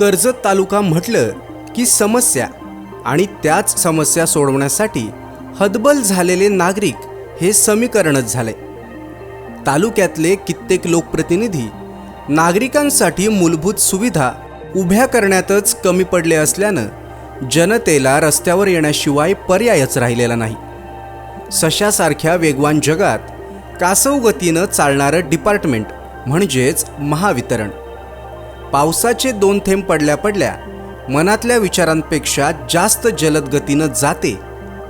कर्जत तालुका म्हटलं की समस्या आणि त्याच समस्या सोडवण्यासाठी हदबल झालेले नागरिक हे समीकरणच झाले. तालुक्यातले कित्येक लोकप्रतिनिधी नागरिकांसाठी मूलभूत सुविधा उभ्या करण्यातच कमी पडले असल्यानं जनतेला रस्त्यावर येण्याशिवाय पर्यायच राहिलेला नाही. सशासारख्या वेगवान जगात कासवगतीनं चालणारं डिपार्टमेंट म्हणजेच महावितरण. पावसाचे दोन थेंब पडल्या पडल्या मनातल्या विचारांपेक्षा जास्त जलद गतीनं जाते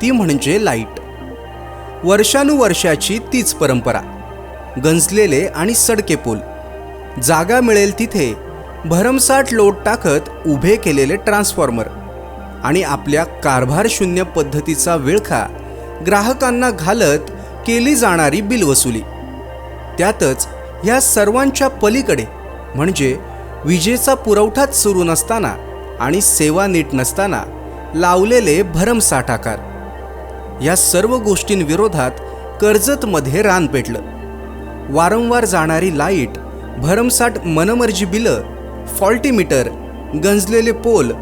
ती म्हणजे लाइट. वर्षानुवर्षाची तीच परंपरा. गंजलेले आणि सडके पूल. जागा मिळेल तिथे भरमसाठ लोट टाकत उभे केलेले ट्रान्सफॉर्मर आणि आपल्या कारभार शून्य पद्धतीचा विळखा ग्राहकांना घालत केली जाणारी बिल वसुली त्यातच ह्या सर्वांच्या पलीकडे म्हणजे विजेचा पुरवठाच सुरू नसताना आणि सेवा नीट नसताना लावलेले भरमसाठ आकार या सर्व गोष्टींविरोधात कर्जतमध्ये रान पेटलं. वारंवार जाणारी लाइट भरमसाठ मनमर्जी बिलं फॉल्टीमीटर गंजलेले पोल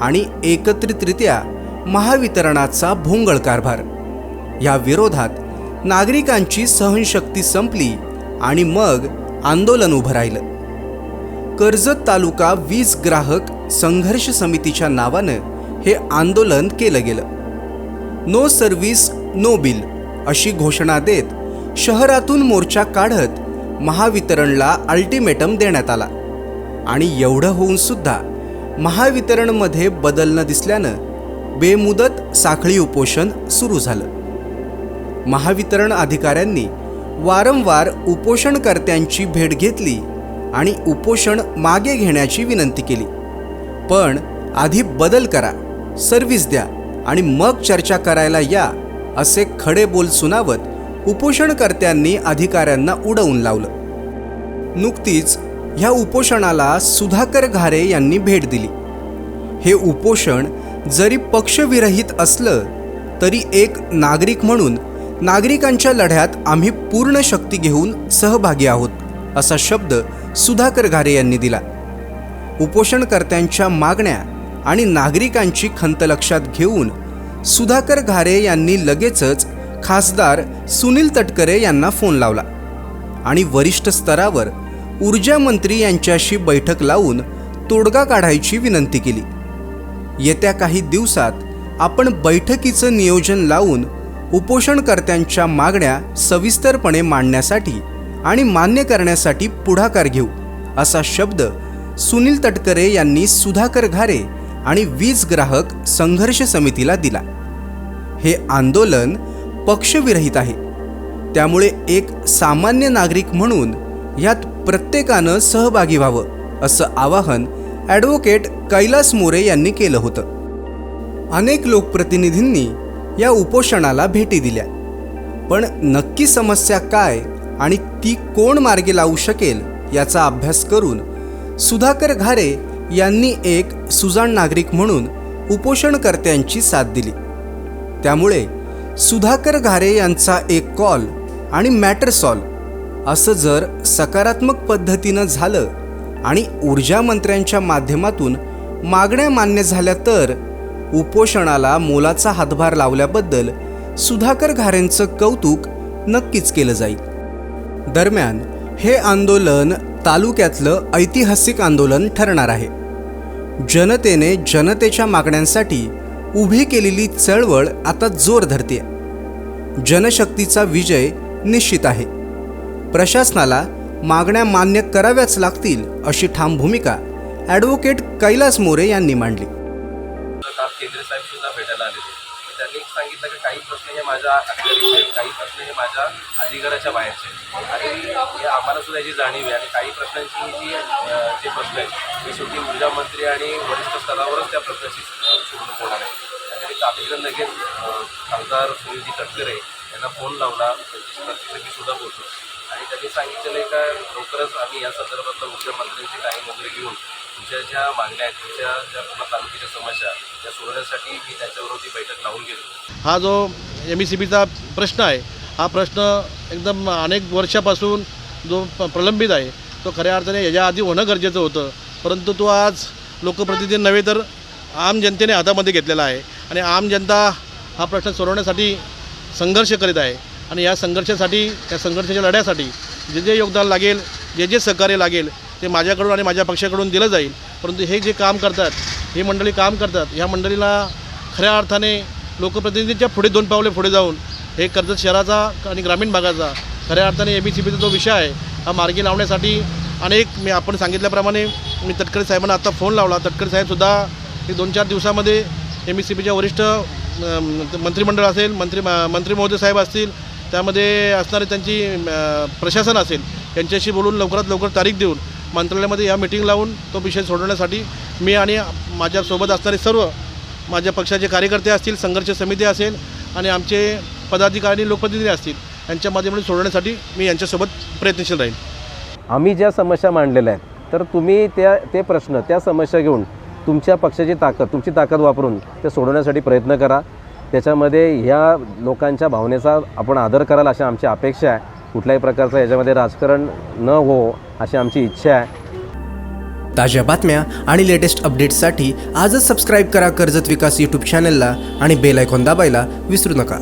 आणि एकत्रितरित्या महावितरणाचा भोंगळ कारभार. या विरोधात नागरिकांची सहनशक्ती संपली आणि मग आंदोलन उभं राहिलं. कर्जत तालुका वीज ग्राहक संघर्ष समितीच्या नावानं हे आंदोलन केलं गेलं. नो सर्व्हिस नो बिल अशी घोषणा देत शहरातून मोर्चा काढत महावितरणला अल्टिमेटम देण्यात आला. आणि एवढं होऊन सुद्धा महावितरणमध्ये बदल न दिसल्यानं बेमुदत साखळी उपोषण सुरू झालं. महावितरण अधिकाऱ्यांनी वारंवार उपोषणकर्त्यांची भेट घेतली आणि उपोषण मागे घेण्याची विनंती केली. पण आधी बदल करा सर्व्हिस द्या आणि मग चर्चा करायला या असे खडे बोल सुनावत उपोषणकर्त्यांनी अधिकाऱ्यांना उडवून लावलं. नुकतीच ह्या उपोषणाला सुधाकर घारे यांनी भेट दिली. हे उपोषण जरी पक्षविरहित असलं तरी एक नागरिक म्हणून नागरिकांच्या लढ्यात आम्ही पूर्ण शक्ती घेऊन सहभागी आहोत. असा शब्द सुधाकर घारे यांनी दिला. उपोषणकर्त्यांच्या मागण्या आणि नागरिकांची खंत लक्षात घेऊन सुधाकर घारे यांनी लगेचच खासदार सुनील तटकरे यांना फोन लावला आणि वरिष्ठ स्तरावर ऊर्जा मंत्री यांच्याशी बैठक लावून तोडगा काढायची विनंती केली. येत्या काही दिवसात आपण बैठकीचं नियोजन लावून उपोषणकर्त्यांच्या मागण्या सविस्तरपणे मांडण्यासाठी आणि मान्य करण्यासाठी पुढाकार घेऊ असा शब्द सुनील तटकरे यांनी सुधाकर घारे आणि वीज ग्राहक संघर्ष समितीला दिला. हे आंदोलन पक्षविरहित आहे. त्यामुळे एक सामान्य नागरिक म्हणून यात प्रत्येकानं सहभागी व्हावं असं आवाहन ॲडव्होकेट कैलास मोरे यांनी केलं होतं. अनेक लोकप्रतिनिधींनी या उपोषणाला भेटी दिल्या. पण नक्की समस्या काय आणि ती कोण मार्गी लावू शकेल याचा अभ्यास करून सुधाकर घारे यांनी एक सुजाण नागरिक म्हणून उपोषणकर्त्यांची साथ दिली. त्यामुळे सुधाकर घारे यांचा एक कॉल आणि मॅटर सॉल्व असं जर सकारात्मक पद्धतीनं झालं आणि ऊर्जा मंत्र्यांच्या माध्यमातून मागण्या मान्य झाल्या तर उपोषणाला मोलाचा हातभार लावल्याबद्दल सुधाकर घारेंचं कौतुक नक्कीच केलं जाईल. दरम्यान हे आंदोलन तालुक्यातलं ऐतिहासिक आंदोलन ठरणार आहे. जनतेने जनतेच्या मागण्यांसाठी उभी केलेली चळवळ आता जोर धरते जनशक्तीचा विजय निश्चित आहे. प्रशासनाला मागण्या मान्य कराव्याच लागतील अशी ठाम भूमिका ॲडव्होकेट कैलास मोरे यांनी मांडली. एक सांगितलं की काही प्रश्न हे माझ्या अखत्यारीचे आहेत काही प्रश्न हे माझ्या अधिकाराच्या बाहेरचे आहेत. आणि हे आम्हाला सुद्धा याची जाणीव आहे. आणि काही प्रश्नांची जी जे प्रश्न आहेत ते शेवटी ऊर्जा मंत्री आणि वरिष्ठ स्तरावरच त्या प्रश्नाची सुरू होणार आहे त्यासाठी तातडीनं लगेच खासदार सुनीलजी तटकरे यांना फोन लावला. त्यांच्याशी सुद्धा बोलतो आणि त्यांनी सांगितलेलं आहे का लवकरच आम्ही या संदर्भातलं ऊर्जा मंत्र्यांची काही वगैरे घेऊन तुमच्या ज्या मागण्या आहेत तुमच्या ज्या पूर्ण तालुक्याच्या समस्या त्या सोडवण्यासाठी मी त्यांच्याबरोबर बैठक लावून गेलो. हा जो एम ई सी बीचा प्रश्न आहे हा प्रश्न एकदम अनेक वर्षापासून जो प- प्रलंबित आहे तो खऱ्या अर्थाने याच्या आधी होणं गरजेचं होतं. परंतु तो आज लोकप्रतिनिधी नव्हे तर आम जनतेने हातामध्ये घेतलेला आहे आणि आम जनता हा प्रश्न सोडवण्यासाठी संघर्ष करीत आहे. आणि या संघर्षासाठी त्या संघर्षाच्या लढ्यासाठी जे जे योगदान लागेल जे जे सहकार्य लागेल ते माझ्याकडून आणि माझ्या पक्षाकडून दिलं जाईल. परंतु हे जे काम करतात ही मंडळी काम करतात ह्या मंडळीला खऱ्या अर्थाने लोकप्रतिनिधींच्या पुढे दोन पावले पुढे जाऊन हे कर्जत शहराचा आणि ग्रामीण भागाचा खऱ्या अर्थाने एम बी सी बीचा जो विषय आहे हा मार्गी लावण्यासाठी अनेक मी आपण सांगितल्याप्रमाणे मी तटकरे साहेबांना आत्ता फोन लावला. तटकरे साहेबसुद्धा हे दोन चार दिवसामध्ये एम बी सी बीच्या वरिष्ठ मंत्रिमंडळ असेल मंत्री मंत्री महोदय साहेब असतील त्यामध्ये असणारे त्यांची प्रशासन असेल यांच्याशी बोलून लवकरात लवकर तारीख देऊन मंत्रालयामध्ये या मिटिंग लावून तो विषय सोडवण्यासाठी मी आणि माझ्यासोबत असणारे सर्व माझ्या पक्षाचे कार्यकर्ते असतील संघर्ष समिती असेल आणि आमचे पदाधिकारी लोकप्रतिनिधी असतील यांच्या माध्यमातून सोडवण्यासाठी मी यांच्यासोबत प्रयत्नशील राहील आम्ही ज्या समस्या मांडलेल्या आहेत तर तुम्ही त्या ते प्रश्न त्या समस्या घेऊन तुमच्या पक्षाची ताकद तुमची ताकद वापरून ते सोडवण्यासाठी प्रयत्न करा. त्याच्यामध्ये ह्या लोकांच्या भावनेचा आपण आदर कराल अशी आमची अपेक्षा आहे. कुठल्याही प्रकारचं याच्यामध्ये राजकारण न हो अशी आमची इच्छा आहे. ताज्या बातम्या आणि लेटेस्ट अपडेट्ससाठी आजच सबस्क्राईब करा कर्जत विकास यूट्यूब चॅनलला आणि बेल आयकॉन दाबायला विसरू नका.